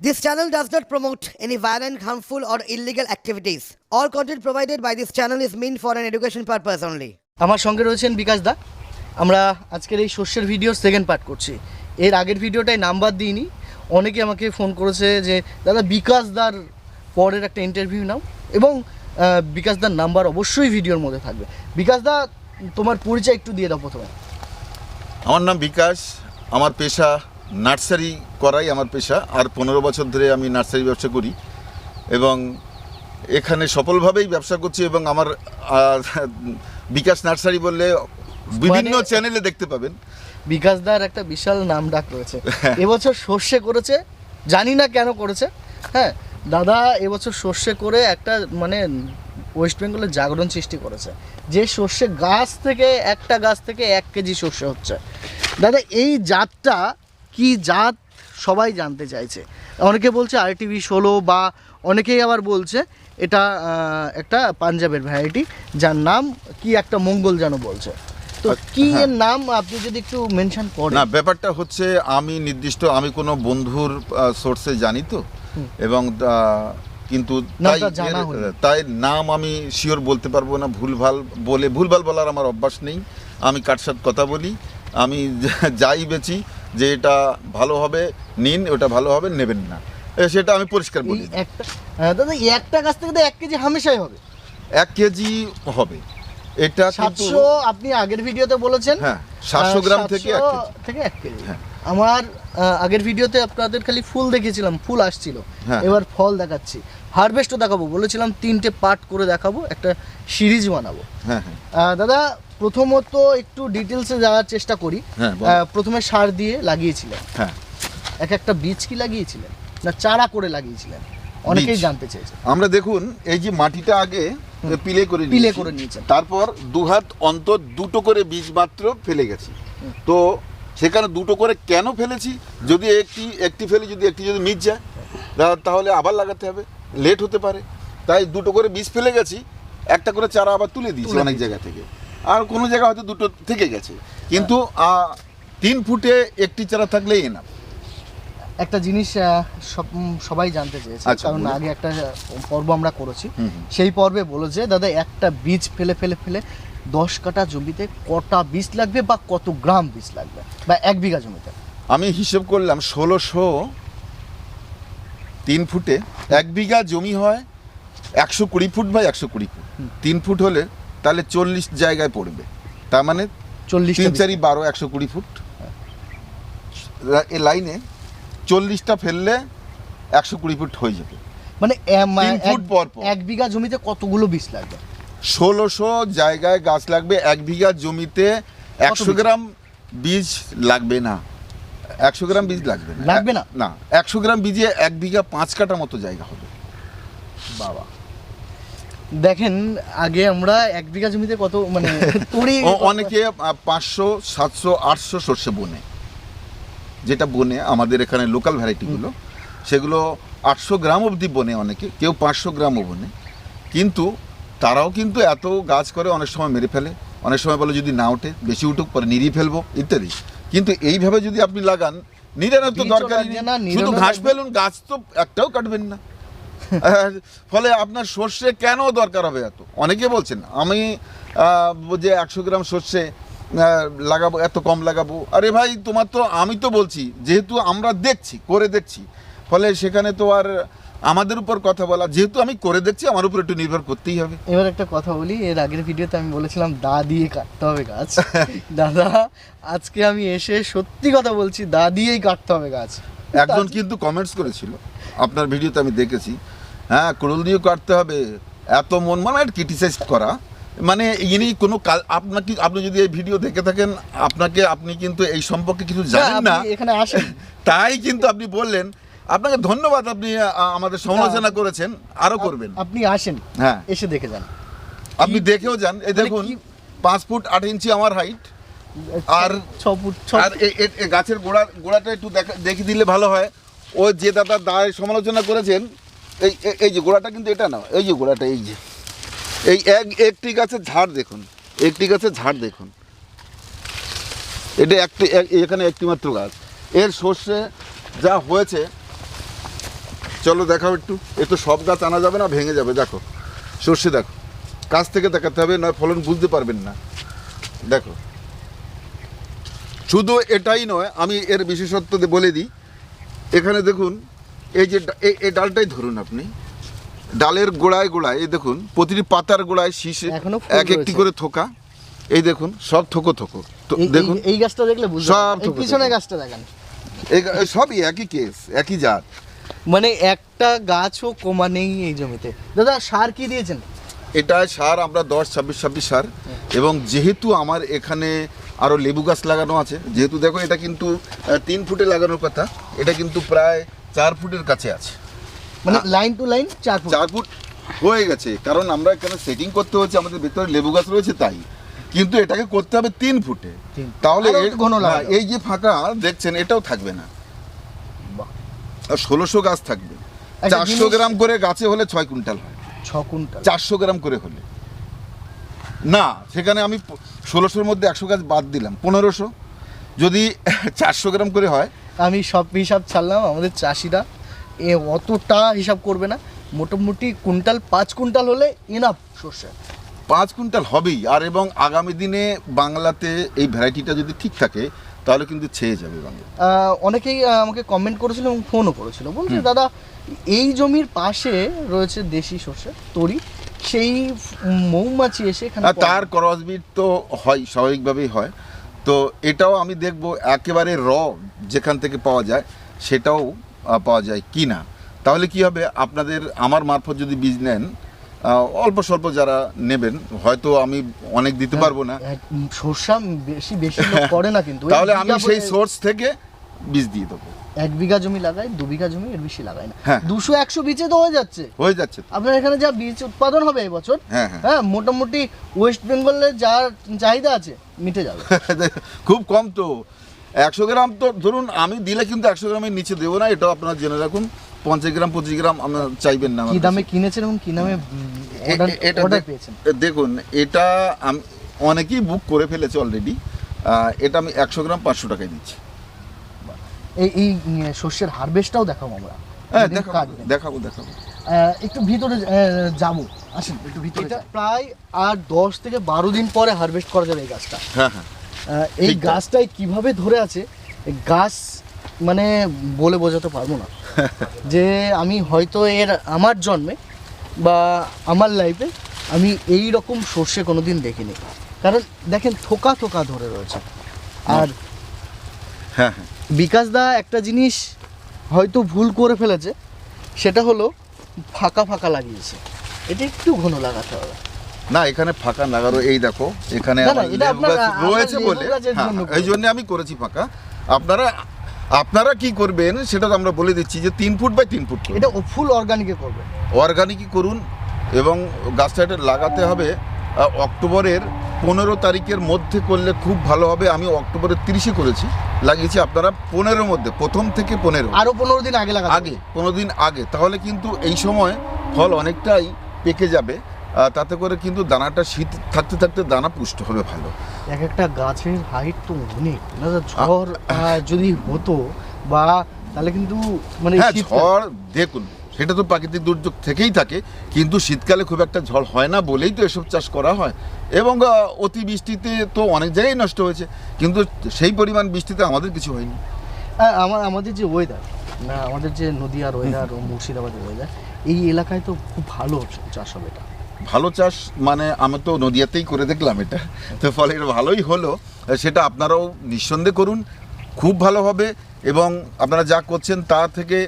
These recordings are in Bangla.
This channel does not promote any violent, harmful, or illegal activities. All content provided by this channel is meant for an education purpose only. আমার সঙ্গে রয়েছেন বিকাশ দা। আমরা আজকের এই শস্যের ভিডিওর সেকেন্ড পার্ট করছি। এর আগের ভিডিওটায় নাম্বার দিইনি। অনেকে আমাকে ফোন করেছে যে দাদা বিকাশ দার পরের একটা ইন্টারভিউ নাও। এবং বিকাশ দার নাম্বার অবশ্যই ভিডিওর মধ্যে থাকবে। বিকাশ দা তোমার পরিচয় একটু দিয়ে দাও প্রথমে। আমার নাম বিকাশ। আমার পেশা নার্সারি করাই আমার পেশা। আর পনেরো বছর ধরে আমি নার্সারি ব্যবসা করি। এবং এখানে সফলভাবেই ব্যবসা করছি এবং আমার বিকাশ নার্সারি বললে বিভিন্ন চ্যানেলে দেখতে পাবেন। বিকাশ দার একটা বিশাল নাম ডাক রয়েছে। এবছর সর্ষে করেছে জানি না কেন করেছে। হ্যাঁ দাদা এবছর সর্ষে করে একটা মানে ওয়েস্ট বেঙ্গলের জাগরণ সৃষ্টি করেছে। যে সর্ষে গাছ থেকে একটা গাছ থেকে এক কেজি সর্ষে হচ্ছে। দাদা এই জাতটা কি জাত সবাই জানতে চাইছে। অনেকে বলছে আরটিভি ষোলো বা অনেকেই আবার বলছে এটা একটা পাঞ্জাবের ভ্যারাইটি যার নাম কি একটা মঙ্গল যেন বলছে। তো কি এর নাম আপনি যদি একটু মেনশন করেন। না ব্যাপারটা হচ্ছে আমি নির্দিষ্ট আমি কোনো বন্ধুর সোর্সে জানি তো। এবং কিন্তু তাই নাম আমি শিওর বলতে পারব না ভুলভাল বলে ভুলভাল বলার আমার অভ্যাস নেই। আমি কাটসাট কথা বলি আমি যাই বেচি যে এটা ভালো হবে নিন ওটা ভালো হবে নেবেন না। সেটা আমি পরিষ্কার বলি। একটা হ্যাঁ, দাদা একটা গাছ থেকে তো এক কেজি হামেশাই হবে। এক কেজি হবে। এটা সাতশো আপনি আগের ভিডিওতে বলেছেন। হ্যাঁ, 700 গ্রাম থেকে। থেকে এক কেজি। হ্যাঁ। আমার আগের ভিডিওতে আপনাদের খালি ফুল দেখেছিলাম ফুল আসছিল। হ্যাঁ। এবার ফল দেখাচ্ছি। হারভেস্টও দেখাবো বলেছিলাম তিনটে পার্ট করে দেখাবো একটা সিরিজ বানাবো। দাদা প্রথমত একটু ডিটেলসে যাওয়ার চেষ্টা করি। হ্যাঁ, প্রথমে সার দিয়ে লাগিয়েছিলেন। হ্যাঁ। এক একটা বীজ কি লাগিয়েছিলেন? না চারা করে লাগিয়েছিলেন? অনেকেই জানতে চেয়েছে। আমরা দেখুন এই যে মাটিটা আগে পিলে করে পিলে করে নিয়েছেন। তারপর দু হাত অন্তর দুটো করে বীজ মাত্র ফেলে গেছি। তো সেখানে দুটো করে কেন ফেলেছি? যদি একটি একটি ফেলে যদি একটি যদি মিট যায় তাহলে আবার লাগাতে হবে। লেট হতে পারে। তাই দুটো করে বীজ ফেলে গেছি একটা করে চারা আবার তুলে দিয়েছি অনেক জায়গা থেকে। আর কোনো জায়গা হয়তো দুটো থেকে গেছে। কিন্তু তিন ফুটে একটি চারা থাকলেই এনাফ। একটা জিনিস সবাই জানতে চেয়েছে আচ্ছা, কারণ আগে একটা পর্ব আমরা করেছি। সেই পর্বে বলেছে দাদা একটা বীজ ফেলে ফেলে ফেলে দশ কাটা জমিতে কটা বীজ লাগবে বা কত গ্রাম বীজ লাগবে? বা এক বিঘা জমিতে? আমি হিসেব করলাম ষোলোশো তিন ফুটে এক বিঘা জমি হয় একশো কুড়ি ফুট বা একশো কুড়ি ফুট। তিন ফুট হলে তাহলে চল্লিশ জায়গায় পড়বে। তার মানে চল্লিশ তিন চারি বারো একশো কুড়ি ফুট। এ লাইনে চল্লিশটা ফেললে একশো কুড়ি ফুট হয়ে যাবে। মানে ফুট পর। এক বিঘা জমিতে কতগুলো বীজ লাগবে? ষোলোশো জায়গায় গাছ লাগবে এক বিঘা জমিতে একশো গ্রাম বীজ লাগবে না। একশো গ্রাম বীজ লাগবে না। লাগবে না? না একশো গ্রাম বীজে এক বিঘা পাঁচ কাটা মতো জায়গা হবে। বাবা। দেখেন আগে আমরা এক বিঘা জমিতে কত মানে ও- অনেকে পাঁচশো সাতশো আটশো সর্ষে বনে। যেটা বনে আমাদের এখানে লোকাল ভ্যারাইটিগুলো সেগুলো আটশো গ্রাম অবধি বনে অনেকে কেউ পাঁচশো গ্রামও বনে। কিন্তু তারাও কিন্তু এত গাছ করে অনেক সময় মেরে ফেলে অনেক সময় বলে যদি না ওঠে বেশি উঠুক পরে নিরিয়ে ফেলব ইত্যাদি। কিন্তু এইভাবে যদি আপনি লাগান নিরানোর তো শুধু ঘাস ফেলুন গাছ তো একটাও কাটবেন না। ফলে আপনার সর্ষে কেন দরকার হবে এত? অনেকে বলছেন আমি যে একশো গ্রাম সর্ষে লাগাবো এত কম লাগাবো। আরে ভাই তোমার তো আমি তো বলছি যেহেতু আমরা দেখছি করে দেখছি ফলে সেখানে তো আর আমাদের উপর কথা বলা যেহেতু আমি করে দেখছি আমার উপর একটু নির্ভর করতেই হবে। এবার একটা কথা বলি এর আগের ভিডিওতে আমি বলেছিলাম দা দিয়ে কাটতে হবে গাছ। দাদা আজকে আমি এসে সত্যি কথা বলছি দা দিয়েই কাটতে হবে গাছ। একজন কিন্তু কমেন্টস করেছিল আপনার ভিডিওতে আমি দেখেছি হ্যাঁ কুড়ুল দিয়ে কাটতে হবে। এত মন মানে ক্রিটিসাইজ করা। মানে ইনি কোনো আপনাকে আপনি যদি এই ভিডিও দেখে থাকেন আপনাকে আপনি কিন্তু এই সম্পর্কে কিছু জানেন না। এখানে আসেন। তাই কিন্তু আপনি বললেন। আপনাকে ধন্যবাদ আপনি আমাদের সমালোচনা করেছেন আরও করবেন। আপনি আসেন হ্যাঁ। এসে দেখে যান। আপনি দেখেও যান। এই মানে দেখুন পাঁচ ফুট আট ইঞ্চি আমার হাইট আর ছ ফুট আর গাছের গোড়া গোড়াটা একটু দেখা দেখিয়ে দিলে ভালো হয়। ও যে দাদা দায় সমালোচনা করেছেন এই এই যে গোড়াটা কিন্তু এটা না, এই যে গোড়াটা, এই যে। এই এক, একটি গাছের ঝাড় দেখুন, একটি গাছের ঝাড় দেখুন। এটা একটি এখানে একটি মাত্র গাছ। এর সর্ষে যা হয়েছে, চলো দেখাও একটু। এ তো সব গাছ আনা যাবে না, ভেঙে যাবে, দেখো। সর্ষে দেখো। কাছ থেকে দেখাতে হবে, নয়, ফলন বুঝতে পারবেন না। দেখো। শুধু এটাই নয়, আমি এর বিশেষত্ব বলে দিই। এখানে দেখুন এই যে এই- ডালটাই ধরুন আপনি। ডালের গোড়ায় গোড়ায় এই দেখুন প্রতিটি পাতার গোড়ায় শীষে এক একটি করে থোকা। এই দেখুন সব থোকো থোকো। তো দেখুন এই- গাছটা দেখলে সব পিছনে গাছটা দেখেন। সবই একই কেস একই জাত। মানে একটা গাছও কমা নেই এই জমিতে। দাদা সার কি দিয়েছেন? এটা সার আমরা দশ ছাব্বিশ ছাব্বিশ সার। এবং যেহেতু আমার এখানে আরও লেবু গাছ লাগানো আছে যেহেতু দেখো এটা কিন্তু তিন ফুটে লাগানোর কথা এটা কিন্তু প্রায় চার ফুটের কাছে আছে। মানে লাইন টু লাইন চার ফুট। চার ফুট হয়ে গেছে কারণ আমরা এখানে সেটিং করতে হচ্ছে আমাদের ভেতরে লেবু গাছ রয়েছে তাই। কিন্তু এটাকে করতে হবে তিন ফুটে। তাহলে ঘন এই যে ফাঁকা দেখছেন এটাও থাকবে না। ষোলোশো গাছ থাকবে। চারশো গ্রাম করে গাছে হলে ছয় কুইন্টাল হয়। ছ কুইন্টাল। চারশো গ্রাম করে হলে। না সেখানে আমি ষোলোশোর মধ্যে একশো গাছ বাদ দিলাম পনেরোশো। যদি চারশো গ্রাম করে হয় আমি সব হিসাব ছাড়লাম আমাদের চাষিরা। এ অতটা হিসাব করবে না। মোটামুটি কুইন্টাল পাঁচ কুইন্টাল হলে এনাফ সর্ষে। পাঁচ কুইন্টাল হবেই আর এবং আগামী দিনে বাংলাতে এই ভ্যারাইটিটা যদি ঠিক থাকে তাহলে কিন্তু ছেয়ে যাবে বাংলা অনেকেই আমাকে কমেন্ট করেছিল এবং ফোনও করেছিল। বলছে দাদা এই জমির পাশে রয়েছে দেশি সর্ষে তরি। সেই মৌমাছি এসে এখানে তার ক্রসবিট তো হয় স্বাভাবিকভাবেই হয়। তো এটাও আমি দেখব একেবারে র যেখান থেকে পাওয়া যায় সেটাও পাওয়া যায় কি না তাহলে কি হবে? আপনাদের আমার মারফত যদি বীজ নেন অল্প স্বল্প যারা নেবেন হয়তো আমি অনেক দিতে পারব না। উম, সর্ষা বেশি বেশি করে না কিন্তু। তাহলে আমি সেই সোর্স থেকে বীজ দিয়ে দেবো। এক বিঘা জমি লাগায় দু বিঘা জমি এর বেশি লাগায় না। হ্যাঁ। দুশো একশো বীজে তো হয়ে যাচ্ছে। হয়ে যাচ্ছে আপনার এখানে যা বীজ উৎপাদন হবে এবছর হ্যাঁ হ্যাঁ। হ্যাঁ মোটামুটি ওয়েস্ট বেঙ্গলের যা চাহিদা আছে মিটে যাবে। খুব কম তো। একশো গ্রাম তো ধরুন আমি দিলে কিন্তু একশো গ্রামের নিচে দেবো না এটাও আপনারা জেনে রাখুন। পঞ্চাশ গ্রাম পঁচিশ গ্রাম আপনার চাইবেন না কি। দামে কিনেছেন এবং কি এটা পেয়েছেন? দেখুন এটা আমি অনেকেই বুক করে ফেলেছে অলরেডি এটা আমি একশো গ্রাম পাঁচশো টাকায় দিচ্ছি। এই এই শস্যের হারভেস্টটাও দেখাবো আমরা। হ্যাঁ দেখাবো। দেখাবো দেখাবো। একটু ভিতরে যাব। আসেন একটু ভিতরে প্রায় আর দশ থেকে বারো দিন পরে হারভেস্ট করা যাবে এই গাছটা। হ্যাঁ হ্যাঁ। এই। গাছটাই কীভাবে ধরে আছে গাছ মানে বলে বোঝাতে পারব না। যে আমি হয়তো এর আমার জন্মে বা আমার লাইফে আমি এই রকম সর্ষে কোনোদিন দেখিনি। কারণ দেখেন থোকা থোকা ধরে রয়েছে। আর হ্যাঁ হ্যাঁ। বিকাশ দা একটা জিনিস হয়তো ভুল করে ফেলেছে সেটা হলো ফাঁকা ফাঁকা লাগিয়েছে। এটা একটু ঘন লাগাতে হবে। না এখানে ফাঁকা লাগারও এই দেখো এখানে রয়েছে বলে হ্যাঁ, এই জন্য আমি করেছি ফাঁকা। আপনারা আপনারা কি করবেন সেটা তো আমরা বলে দিচ্ছি যে তিন ফুট বাই তিন ফুট করবেন। এটা ফুল অর্গানিকে করবে অর্গানিকই করুন এবং গাছটা এটা লাগাতে হবে অক্টোবরের পনেরো তারিখের মধ্যে করলে খুব ভালো হবে। আমি অক্টোবরের তিরিশে করেছি লাগিয়েছি আপনারা পনেরোর মধ্যে প্রথম থেকে পনেরো। আরও পনেরো দিন আগে হবে। আগে পনেরো দিন আগে তাহলে কিন্তু এই সময় ফল অনেকটাই পেকে যাবে। তাতে করে কিন্তু দানাটা শীত থাকতে থাকতে দানা পুষ্ট হবে ভালো। এক একটা গাছের হাইট তো অনেক ঝড় যদি হতো বা তাহলে কিন্তু মানে হ্যাঁ ঝড় দেখুন সেটা তো প্রাকৃতিক দুর্যোগ থেকেই থাকে কিন্তু শীতকালে খুব একটা ঝড় হয় না বলেই তো এসব চাষ করা হয়। এবং অতিবৃষ্টিতে তো অনেক জায়গায় নষ্ট হয়েছে কিন্তু সেই পরিমাণ বৃষ্টিতে আমাদের কিছু হয়নি। আমার আমাদের যে ওয়েদার না আমাদের যে নদীয়ার ওয়েদার ও মুর্শিদাবাদের ওয়েদার এই এলাকায় তো খুব ভালো চাষ হবে এটা। ভালো চাষ মানে আমি তো নদিয়াতেই করে দেখলাম এটা। তো ফলে এটা ভালোই হলো সেটা আপনারাও নিঃসন্দেহে করুন খুব ভালো হবে এবং আপনারা যা করছেন তা থেকে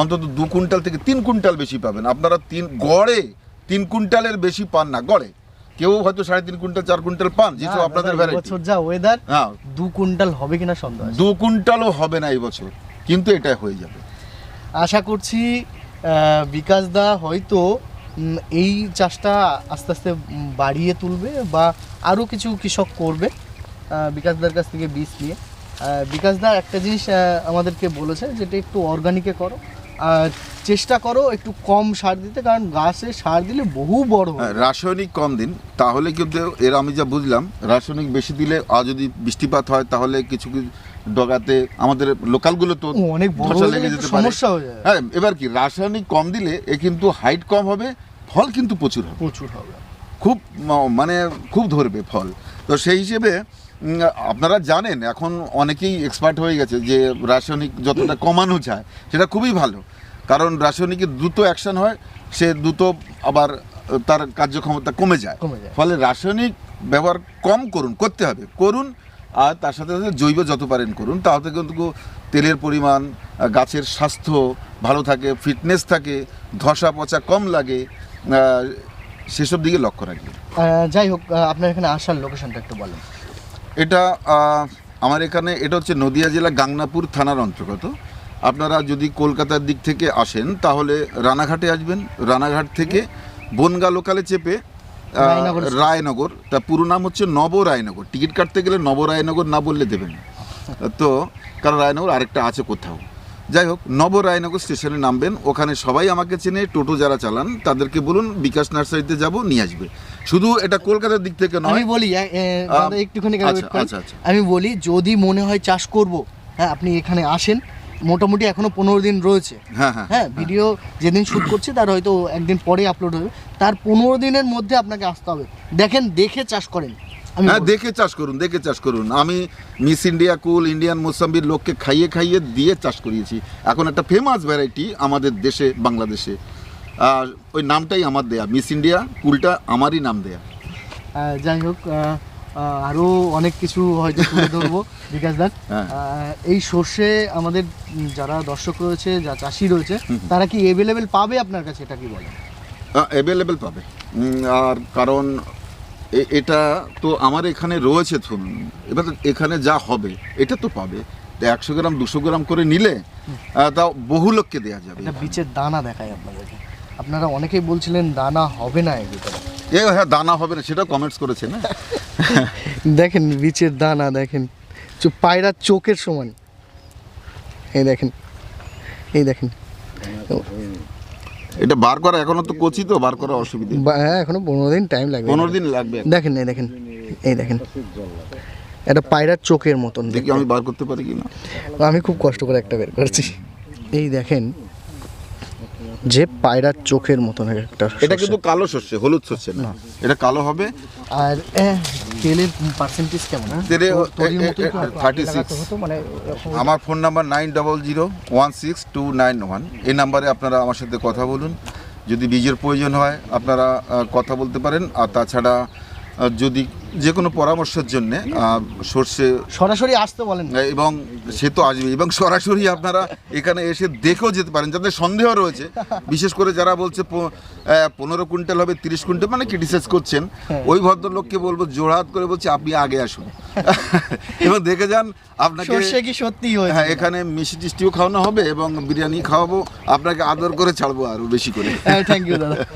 অন্তত দু কুইন্টাল থেকে তিন কুইন্টাল বেশি পাবেন। আপনারা তিন গড়ে তিন কুইন্টালের বেশি পান না গড়ে। কেউ হয়তো সাড়ে তিন কুইন্টাল চার কুইন্টাল পান যেহেতু আপনাদের ভ্যারাইটি যা ওয়েদার হ্যাঁ। দু কুইন্টাল হবে কিনা সন্দেহ দু কুইন্টালও হবে না এই বছর কিন্তু এটা হয়ে যাবে। আশা করছি বিকাশ দা হয়তো এই চাষটা আস্তে আস্তে বাড়িয়ে তুলবে বা আরও কিছু কৃষক করবে বিকাশদার কাছ থেকে বীজ নিয়ে। আহ, বিকাশদা একটা জিনিস আমাদেরকে বলেছে যেটা একটু অর্গানিকে করো। আর চেষ্টা করো একটু কম সার দিতে কারণ গাছে সার দিলে বহু বড় হয়। রাসায়নিক কম দিন। তাহলে কিন্তু এর আমি যা বুঝলাম রাসায়নিক বেশি দিলে আর যদি বৃষ্টিপাত হয় তাহলে কিছু কিছু ডগাতে আমাদের লোকালগুলো তো অনেক বড় লেগে যেতে সমস্যা হয়ে যায়। হ্যাঁ এবার কি রাসায়নিক কম দিলে এ কিন্তু হাইট কম হবে ফল কিন্তু প্রচুর হবে। প্রচুর হবে। খুব মানে খুব ধরবে ফল। তো সেই হিসেবে আপনারা জানেন এখন অনেকেই এক্সপার্ট হয়ে গেছে যে রাসায়নিক যতটা কমানো যায় সেটা খুবই ভালো। কারণ রাসায়নিকের দ্রুত অ্যাকশন হয় সে দ্রুত আবার তার কার্যক্ষমতা কমে যায়। ফলে রাসায়নিক ব্যবহার কম করুন করতে হবে। করুন আর তার সাথে সাথে জৈব যত পারেন করুন তাহলে কিন্তু তেলের পরিমাণ গাছের স্বাস্থ্য ভালো থাকে ফিটনেস থাকে ধসা পচা কম লাগে সেসব দিকে লক্ষ্য রাখবেন। যাই হোক আপনার এখানে আসার লোকেশনটা একটু বলেন। এটা আমার এখানে এটা হচ্ছে নদিয়া জেলা গাংনাপুর থানার অন্তর্গত। আপনারা যদি কলকাতার দিক থেকে আসেন তাহলে রানাঘাটে আসবেন। রানাঘাট থেকে বনগা লোকালে চেপে রায়নগর তা পুরো নাম হচ্ছে নব রায়নগর টিকিট কাটতে গেলে নব রায়নগর না বললে দেবেন তো কারণ রায়নগর আরেকটা আছে কোথাও। যাই হোক নব রায়নগর স্টেশনে নামবেন। ওখানে সবাই আমাকে চেনে টোটো যারা চালান তাদেরকে বলুন বিকাশ নার্সারিতে যাব নিয়ে আসবে। শুধু এটা কলকাতার দিক থেকে নয়। আমি বলি একটুখানি আচ্ছা, আচ্ছা, আচ্ছা। আমি বলি যদি মনে হয় চাষ করব হ্যাঁ আপনি এখানে আসেন। মোটামুটি এখনও পনেরো দিন রয়েছে। হ্যাঁ হ্যাঁ। হ্যাঁ ভিডিও যেদিন শুট করছি তার হয়তো একদিন পরে আপলোড হবে। তার পনেরো দিনের মধ্যে আপনাকে আসতে হবে। দেখেন দেখে চাষ করেন। হ্যাঁ দেখে চাষ করুন দেখে চাষ করুন। আমি মিস ইন্ডিয়া কুল ইন্ডিয়ান মোসাম্বির লোককে খাইয়ে খাইয়ে দিয়ে চাষ করিয়েছি। এখন একটা ফেমাস ভ্যারাইটি আমাদের দেশে বাংলাদেশে। আর ওই নামটাই আমার দেয়া মিস ইন্ডিয়া কুলটা আমারই নাম দেয়া। যাই হোক আহ, অনেক কিছু হয়তো তুলে ধরবো বিকাশ দাস। হ্যাঁ। এই সর্ষে আমাদের যারা দর্শক রয়েছে যা চাষি রয়েছে তারা কি অ্যাভেলেবেল পাবে আপনার কাছে? এটা কি বলে অ্যাভেলেবেল পাবে। আর কারণ এটা তো আমার এখানে রয়েছে ধরুন। এবার এখানে যা হবে এটা তো পাবে। একশো গ্রাম দুশো গ্রাম করে নিলে তাও বহু লোককে দেওয়া যাবে এটা বীজের দানা দেখায় আপনাদেরকে। আপনারা অনেকেই বলছিলেন দানা হবে না এর ভিতরে। এ হ্যাঁ দানা হবে না সেটা কমেন্টস করেছে না? দেখেন বীজের দানা দেখেন। পায়রার চোখের সমান। এই দেখেন এই দেখেন। এটা বার করা এখনও তো কচি তো বার করা অসুবিধা। হ্যাঁ এখনও পনেরো দিন টাইম লাগবে। পনেরো দিন লাগবে। দেখেন এই দেখেন এই দেখেন। এটা পায়রার চোখের মতন। দেখি আমি বার করতে পারি কি না আমি খুব কষ্ট করে একটা বের করছি। এই দেখেন যে পায়রার চোখের মতন একটা এটা কিন্তু কালো শস্য হলুদ শস্য না। এটা কালো হবে। আর তেলের পার্সেন্টেজ কেমন? তেলে থার্টি সিক্স আমার phone number nine double zero one six two nine one এই নাম্বারে আপনারা আমার সাথে কথা বলুন। যদি বীজের প্রয়োজন হয় আপনারা কথা বলতে পারেন। আর তাছাড়া যদি যে কোনো পরামর্শের জন্য সর্ষে সরাসরি আসতে বলেন। এবং সে তো আসবে। এবং সরাসরি আপনারা এখানে এসে দেখেও যেতে পারেন। যাদের সন্দেহ রয়েছে বিশেষ করে যারা বলছে পনেরো কুইন্টাল হবে তিরিশ কুইন্টাল মানে ক্রিটিসাইজ করছেন ওই ভদ্রলোককে বলব জোড়হাত করে বলছি আপনি আগে আসুন। এবং দেখে যান আপনাকে সর্ষে কি সত্যি হ্যাঁ এখানে মিষ্টি টিষ্টিও খাওয়ানো হবে এবং বিরিয়ানি খাওয়াবো। আপনাকে আদর করে ছাড়বো আরও বেশি করে। থ্যাংক ইউ দাদা।